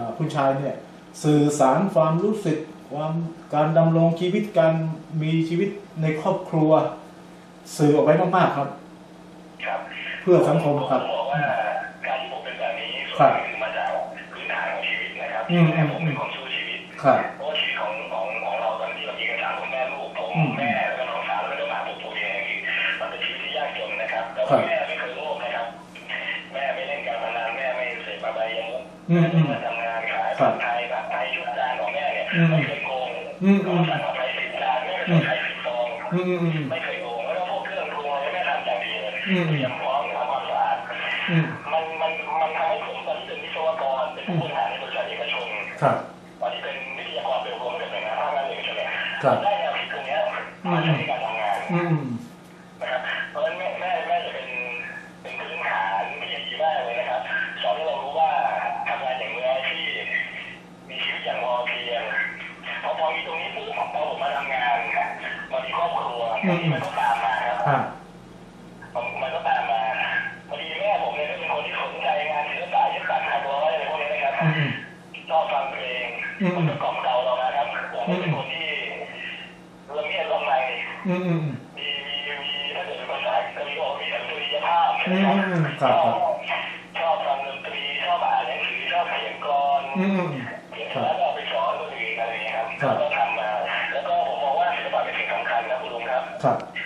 อ่าคุณชายเนี่ยสื่อสารความรู้สึกความการดำรงชีวิตการมีชีวิตในครอบครัว สื่อออกไปมากๆครับ ครับเพื่อสังคมครับผมบอกว่าการที่ผมเป็นแบบนี้ส่ครัวนบหนึ่งมาจากพื้นฐานของชีวิตนะครับอืมอืมผมเป็นคนสู้ชีวิตครับเพราะว่าชีวิตของของของเราตอนที่เรามีกันสามคนแม่ลูกผมอืมแม่แล้วก็น้องสาวแล้วก็มาผมตัวเองคือมันเป็นชีวิตที่ยากจนนะครับแต่ครัว่าบแม่ไม่เคยโลภนะครับ แม่ไม่เล่นการพนันแม่ไม่เสพอบายมุข ครับดไทยผัดไทยชุดจานของแม่เนี่ยไม่เคยโกงอืมอืมสั่งผัดไทยสิบจานไม่เคยใช้สิบซองอืมอืมไม่เคยโกงแล้วก็พวกเครื่องปรุงอะไรแม่ทำอย่างดีเลยอืมเตรียมพร้อมทำความสะอาดอืมมันมันมันทำให้ผมตอนที่เป็นวิศวกรเป็นผู้บริหารในบริษัทเอกชนครับตอนที่เป็นวิทยากรเป็นรวมเป็นหน่วยงานภาครัฐเอกชนเนี่ยครับได้แนวคิดตรงเนี้ยมาใช้ในการทำงาน อบครัวมันก็ตามมาครับอ่ามันก็ตามมาพอดีแม่ผมเนี่ยก็เป็นคนที่สนใจงานศิลปะยึดตัดหักร้อยอะไรพวกนี้นะครับชอบฟังเพลงอืมมันก็กล่อมเกลาเรามาครับผมเป็นคนที่ละเมียดละไมอืมอืมมีมีมีถ้าเกิดภาษากรีบอกมีสันตริยภาพนะครับอืมครับชอบฟังดนตรีชอบอ่านหนังสือชอบเขียนกลอนแล้วก็ไปสอนคนอื่นอะไรอย่างเงี้ยครับ Time.